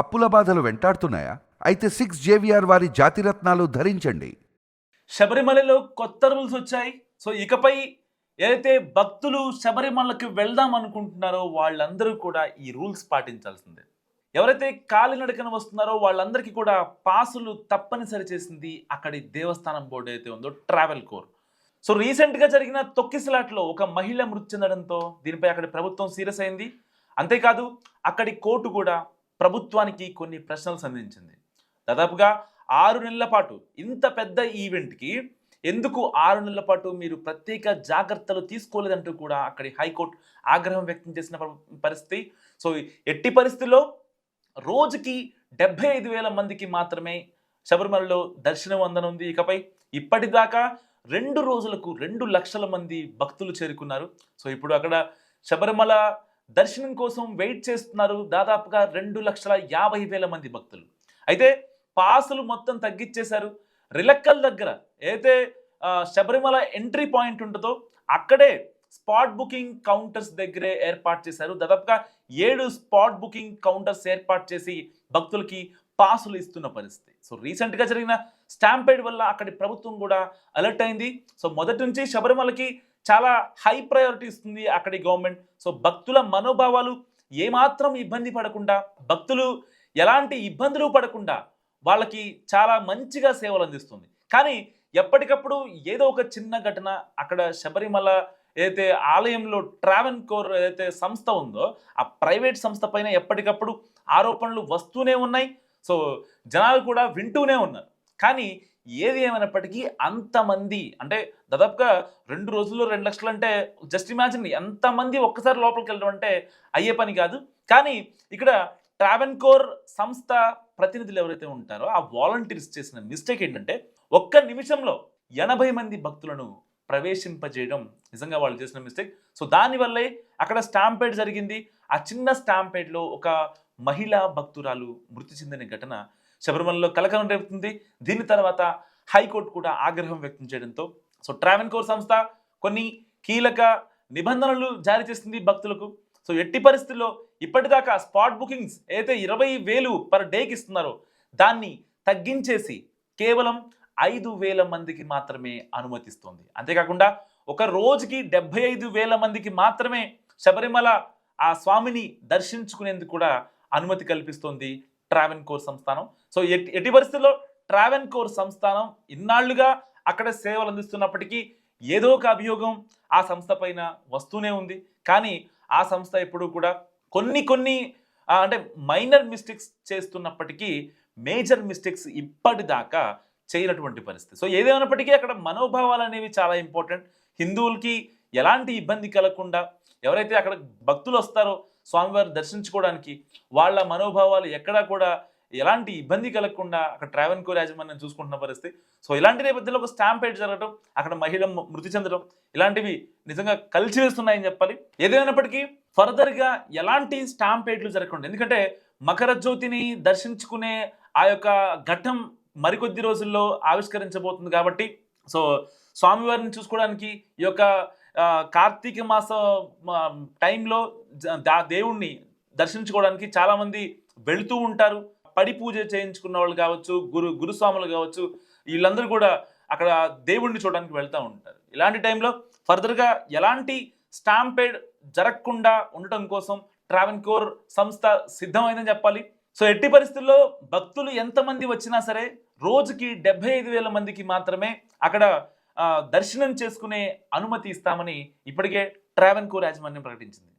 అప్పుల బాధలు వెంటాడుతున్నాయా? అయితే సిక్స్ జేవిఆర్ వారి జాతిరత్నాలు ధరించండి. శబరిమలలో కొత్త రూల్స్ వచ్చాయి. సో ఇకపై ఏదైతే భక్తులు శబరిమలకి వెళ్దాం అనుకుంటున్నారో వాళ్ళందరూ కూడా ఈ రూల్స్ పాటించాల్సిందే. ఎవరైతే కాలినడకన వస్తున్నారో వాళ్ళందరికీ కూడా పాసులు తప్పనిసరి చేసింది అక్కడి దేవస్థానం బోర్డు అయితే ఉందో ట్రావెల్ కోర్. సో రీసెంట్గా జరిగిన తొక్కిసలాట్లో ఒక మహిళ మృతి చెందడంతో దీనిపై అక్కడి ప్రభుత్వం సీరియస్ అయింది. అంతేకాదు అక్కడి కోర్టు కూడా ప్రభుత్వానికి కొన్ని ప్రశ్నలు సంధించింది. దాదాపుగా ఆరు నెలల పాటు ఇంత పెద్ద ఈవెంట్కి ఎందుకు ఆరు నెలల పాటు మీరు ప్రత్యేక జాగ్రత్తలు తీసుకోలేదంటూ కూడా అక్కడి హైకోర్టు ఆగ్రహం వ్యక్తం చేసిన పరిస్థితి. సో ఎట్టి పరిస్థితిలో రోజుకి డెబ్బై ఐదు వేల మందికి మాత్రమే శబరిమలలో దర్శనం అందనుంది. ఇకపై ఇప్పటిదాకా రెండు రోజులకు రెండు లక్షల మంది భక్తులు చేరుకున్నారు. సో ఇప్పుడు అక్కడ శబరిమల దర్శనం కోసం వెయిట్ చేస్తున్నారు దాదాపుగా రెండు లక్షల యాభై వేల మంది భక్తులు. అయితే పాసులు మొత్తం తగ్గించేశారు రిలక్కల్ దగ్గర ఏదైతే శబరిమల ఎంట్రీ పాయింట్ ఉంటుందో అక్కడే స్పాట్ బుకింగ్ కౌంటర్స్ దగ్గరే ఏర్పాటు చేశారు. దాదాపుగా ఏడు స్పాట్ బుకింగ్ కౌంటర్స్ ఏర్పాటు చేసి భక్తులకి పాసులు ఇస్తున్న పరిస్థితి. సో రీసెంట్గా జరిగిన స్టాంపేడ్ వల్ల అక్కడి ప్రభుత్వం కూడా అలర్ట్ అయింది. సో మొదటి నుంచి శబరిమలకి చాలా హై ప్రయారిటీ ఇస్తుంది అక్కడి గవర్నమెంట్ సో భక్తుల మనోభావాలు ఏమాత్రం ఇబ్బంది పడకుండా భక్తులు ఎలాంటి ఇబ్బందులు పడకుండా వాళ్ళకి చాలా మంచిగా సేవలు అందిస్తుంది. కానీ ఎప్పటికప్పుడు ఏదో ఒక చిన్న ఘటన అక్కడ శబరిమల ఏదైతే ఆలయంలో ట్రావెన్ కోర్ ఏదైతే సంస్థ ఉందో ఆ ప్రైవేట్ సంస్థ పైన ఎప్పటికప్పుడు ఆరోపణలు వస్తూనే ఉన్నాయి. సో జనాలు కూడా వింటూనే ఉన్నారు. కానీ ఏది ఏమైనప్పటికీ అంతమంది అంటే దాదాపుగా రెండు రోజుల్లో రెండు లక్షలు అంటే జస్ట్ ఇమాజిన్ ఎంతమంది ఒక్కసారి లోపలికి వెళ్ళడం అంటే అయ్యే పని కాదు. కానీ ఇక్కడ ట్రావెన్కోర్ సంస్థ ప్రతినిధులు ఎవరైతే ఉంటారో ఆ వాలంటీర్స్ చేసిన మిస్టేక్ ఏంటంటే ఒక్క నిమిషంలో ఎనభై మంది భక్తులను ప్రవేశింపజేయడం నిజంగా వాళ్ళు చేసిన మిస్టేక్ సో దానివల్లే అక్కడ స్టాంపేడ్ జరిగింది. ఆ చిన్న స్టాంపేడ్లో ఒక మహిళా భక్తురాలు మృతి చెందిన ఘటన శబరిమలలో కలకలం రేపుతుంది. దీని తర్వాత హైకోర్టు కూడా ఆగ్రహం వ్యక్తం చేయడంతో సో ట్రావెన్ కోర్ సంస్థ కొన్ని కీలక నిబంధనలు జారీ చేసింది భక్తులకు. సో ఎట్టి పరిస్థితుల్లో ఇప్పటిదాకా స్పాట్ బుకింగ్స్ అయితే ఇరవై వేలు పర్ డేకి ఇస్తున్నారో దాన్ని తగ్గించేసి కేవలం ఐదు వేల మందికి మాత్రమే అనుమతిస్తుంది. అంతేకాకుండా ఒక రోజుకి డెబ్బై ఐదు వేల మందికి మాత్రమే శబరిమల ఆ స్వామిని దర్శించుకునేందుకు కూడా అనుమతి కల్పిస్తుంది. ట్రావెన్ కోర్ సంస్థానం. సో ఎట్టి ఎట్టి పరిస్థితుల్లో ట్రావెన్ కోర్ సంస్థానం ఇన్నాళ్ళుగా అక్కడ సేవలు అందిస్తున్నప్పటికీ ఏదో ఒక అభియోగం ఆ సంస్థ పైన వస్తూనే ఉంది. కానీ ఆ సంస్థ ఎప్పుడూ కూడా కొన్ని కొన్ని అంటే మైనర్ మిస్టేక్స్ చేస్తున్నప్పటికీ మేజర్ మిస్టేక్స్ ఇప్పటిదాకా చేయనటువంటి పరిస్థితి. సో ఏదేమైనప్పటికీ అక్కడ మనోభావాలు అనేవి చాలా ఇంపార్టెంట్. హిందువులకి ఎలాంటి ఇబ్బంది కలగకుండా ఎవరైతే అక్కడ భక్తులు వస్తారో స్వామివారిని దర్శించుకోవడానికి వాళ్ళ మనోభావాలు ఎక్కడా కూడా ఎలాంటి ఇబ్బంది కలగకుండా అక్కడ ట్రావెన్ కోర్ యాజమాన్యం చూసుకుంటున్న పరిస్థితి. సో ఇలాంటి నేపథ్యంలో ఒక స్టాంపేడ్ జరగడం అక్కడ మహిళ మృతి చెందడం ఇలాంటివి నిజంగా కలిసివేస్తున్నాయని చెప్పాలి. ఏదైనప్పటికీ ఫర్దర్గా ఎలాంటి స్టాంపేడ్లు జరగకుండా ఎందుకంటే మకర జ్యోతిని దర్శించుకునే ఆ యొక్క ఘట్టం మరికొద్ది రోజుల్లో ఆవిష్కరించబోతుంది కాబట్టి సో స్వామివారిని చూసుకోవడానికి ఈ యొక్క కార్తీక మాసం టైంలో దా- దేవుణ్ణి దర్శించుకోవడానికి చాలామంది వెళుతూ ఉంటారు. పడి పూజ చేయించుకున్న వాళ్ళు కావచ్చు గురు గురుస్వాములు కావచ్చు వీళ్ళందరూ కూడా అక్కడ దేవుణ్ణి చూడడానికి వెళ్తూ ఉంటారు. ఇలాంటి టైంలో ఫర్దర్గా ఎలాంటి స్టాంపేడ్ జరగకుండా ఉండటం కోసం ట్రావెన్ కోర్ సంస్థ సిద్ధమైందని చెప్పాలి. సో ఎట్టి పరిస్థితుల్లో భక్తులు ఎంతమంది వచ్చినా సరే రోజుకి డెబ్బై ఐదు వేల మందికి మాత్రమే అక్కడ దర్శనం చేసుకునే అనుమతి ఇస్తామని ఇప్పటికే ట్రావెన్ కోర్ యాజమాన్యం ప్రకటించింది.